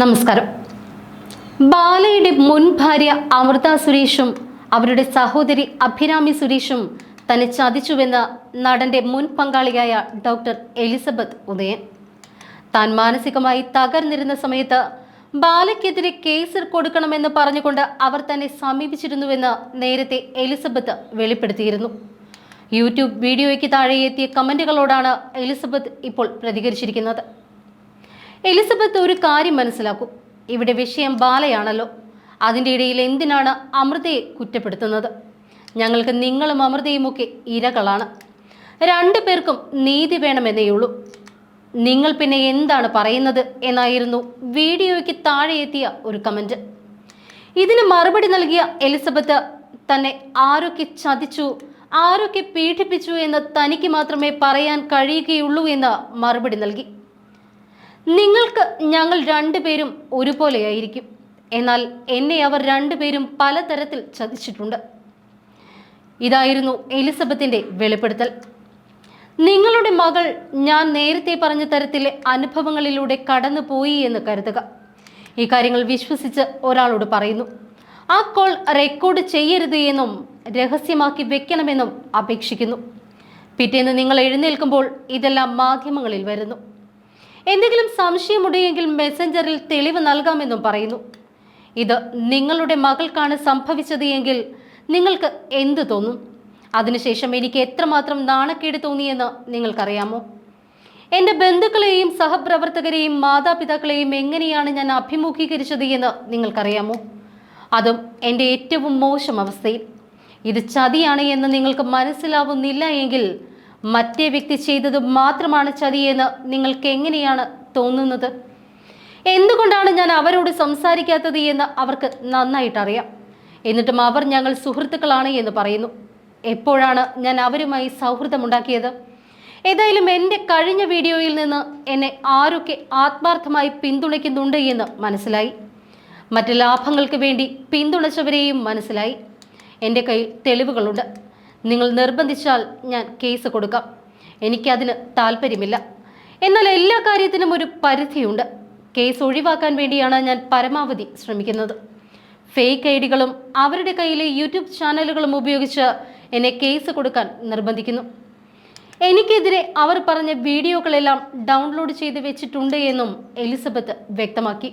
നമസ്കാരം. ബാലയുടെ മുൻ ഭാര്യ അമൃത സുരേഷും അവരുടെ സഹോദരി അഭിരാമി സുരേഷും തന്നെ ചതിച്ചുവെന്ന് നടന്റെ മുൻ പങ്കാളിയായ ഡോക്ടർ എലിസബത്ത് ഉദയൻ. താൻ മാനസികമായി തകർന്നിരുന്ന സമയത്ത് ബാലയ്ക്കെതിരെ കേസ് കൊടുക്കണമെന്ന് പറഞ്ഞുകൊണ്ട് അവർ തന്നെ സമീപിച്ചിരുന്നുവെന്ന് നേരത്തെ എലിസബത്ത് വെളിപ്പെടുത്തിയിരുന്നു. യൂട്യൂബ് വീഡിയോയ്ക്ക് താഴെ എത്തിയ കമന്റുകളോടാണ് എലിസബത്ത് ഇപ്പോൾ പ്രതികരിച്ചിരിക്കുന്നത്. എലിസബത്ത് ഒരു കാര്യം മനസ്സിലാക്കും. ഇവിടെ വിഷയം ബാലയാണല്ലോ. അതിന്റെ ഇടയിൽ എന്തിനാണ് അമൃതയെ കുറ്റപ്പെടുത്തുന്നത്? ഞങ്ങൾക്ക് നിങ്ങളും അമൃതയുമൊക്കെ ഇരകളാണ്. രണ്ടു പേർക്കും നീതി വേണമെന്നേയുള്ളൂ നിങ്ങൾ പിന്നെ എന്താണ് പറയുന്നത് എന്നായിരുന്നു വീഡിയോയ്ക്ക് താഴെ എത്തിയ ഒരു കമന്റ് ഇതിന് മറുപടി നൽകിയ എലിസബത്ത് തന്നെ ആരൊക്കെ ചതിച്ചു ആരൊക്കെ പീഡിപ്പിച്ചു എന്ന് തനിക്ക് മാത്രമേ പറയാൻ കഴിയുകയുള്ളൂ എന്ന് മറുപടി നൽകി. നിങ്ങൾക്ക് ഞങ്ങൾ രണ്ടുപേരും ഒരുപോലെയായിരിക്കും. എന്നാൽ എന്നെ അവർ രണ്ടുപേരും പലതരത്തിൽ ചതിച്ചിട്ടുണ്ട്. ഇതായിരുന്നു എലിസബത്തിന്റെ വെളിപ്പെടുത്തൽ. നിങ്ങളുടെ മകൾ ഞാൻ നേരത്തെ പറഞ്ഞ തരത്തിലെ അനുഭവങ്ങളിലൂടെ കടന്നുപോയി എന്ന് കരുതുക. ഈ കാര്യങ്ങൾ വിശ്വസിച്ച് ഒരാളോട് പറയുന്നു ആ കോൾ റെക്കോർഡ് ചെയ്യരുത് എന്നും രഹസ്യമാക്കി വെക്കണമെന്നും അപേക്ഷിക്കുന്നു. പിറ്റേന്ന് നിങ്ങൾ എഴുന്നേൽക്കുമ്പോൾ ഇതെല്ലാം മാധ്യമങ്ങളിൽ വരുന്നു. എന്തെങ്കിലും സംശയമുണ്ടെങ്കിൽ മെസ്സഞ്ചറിൽ തെളിവ് നൽകാമെന്നും പറയുന്നു. ഇത് നിങ്ങളുടെ മകൾക്കാണ് സംഭവിച്ചത് എങ്കിൽ നിങ്ങൾക്ക് എന്ത് തോന്നും? അതിനുശേഷം എനിക്ക് എത്രമാത്രം നാണക്കേട് തോന്നിയെന്ന് നിങ്ങൾക്കറിയാമോ? എന്റെ ബന്ധുക്കളെയും സഹപ്രവർത്തകരെയും മാതാപിതാക്കളെയും എങ്ങനെയാണ് ഞാൻ അഭിമുഖീകരിച്ചത് എന്ന് നിങ്ങൾക്കറിയാമോ? അതും എന്റെ ഏറ്റവും മോശം അവസ്ഥയിൽ. ഇത് ചതിയാണ് എന്ന് നിങ്ങൾക്ക് മനസ്സിലാവുന്നില്ല എങ്കിൽ മറ്റേ വ്യക്തി ചെയ്തത് മാത്രമാണ് ചതിയെന്ന് നിങ്ങൾക്ക് എങ്ങനെയാണ് തോന്നുന്നത്? എന്തുകൊണ്ടാണ് ഞാൻ അവരോട് സംസാരിക്കാത്തത് എന്ന് അവർക്ക് നന്നായിട്ട് അറിയാം. എന്നിട്ടും അവർ ഞങ്ങൾ സുഹൃത്തുക്കളാണ് എന്ന് പറയുന്നു. എപ്പോഴാണ് ഞാൻ അവരുമായി സൗഹൃദമുണ്ടാക്കിയത്? ഏതായാലും എന്റെ കഴിഞ്ഞ വീഡിയോയിൽ നിന്ന് എന്നെ ആരൊക്കെ ആത്മാർത്ഥമായി പിന്തുണയ്ക്കുന്നുണ്ട് എന്ന് മനസ്സിലായി. മറ്റ് ലാഭങ്ങൾക്ക് വേണ്ടി പിന്തുണച്ചവരെയും മനസ്സിലായി. എന്റെ കയ്യിൽ തെളിവുകളുണ്ട്. നിങ്ങൾ നിർബന്ധിച്ചാൽ ഞാൻ കേസ് കൊടുക്കാം. എനിക്കതിന് താല്പര്യമില്ല എന്നാൽ എല്ലാ കാര്യത്തിനും ഒരു പരിധിയുണ്ട്. കേസ് ഒഴിവാക്കാൻ വേണ്ടിയാണ് ഞാൻ പരമാവധി ശ്രമിക്കുന്നത്. ഫേക്ക് ഐ ഡികളും അവരുടെ കയ്യിലെ യൂട്യൂബ് ചാനലുകളും ഉപയോഗിച്ച് എന്നെ കേസ് കൊടുക്കാൻ നിർബന്ധിക്കുന്നു. എനിക്കെതിരെ അവർ പറഞ്ഞ വീഡിയോകളെല്ലാം ഡൗൺലോഡ് ചെയ്ത് വെച്ചിട്ടുണ്ട് എന്നും എലിസബത്ത് വ്യക്തമാക്കി.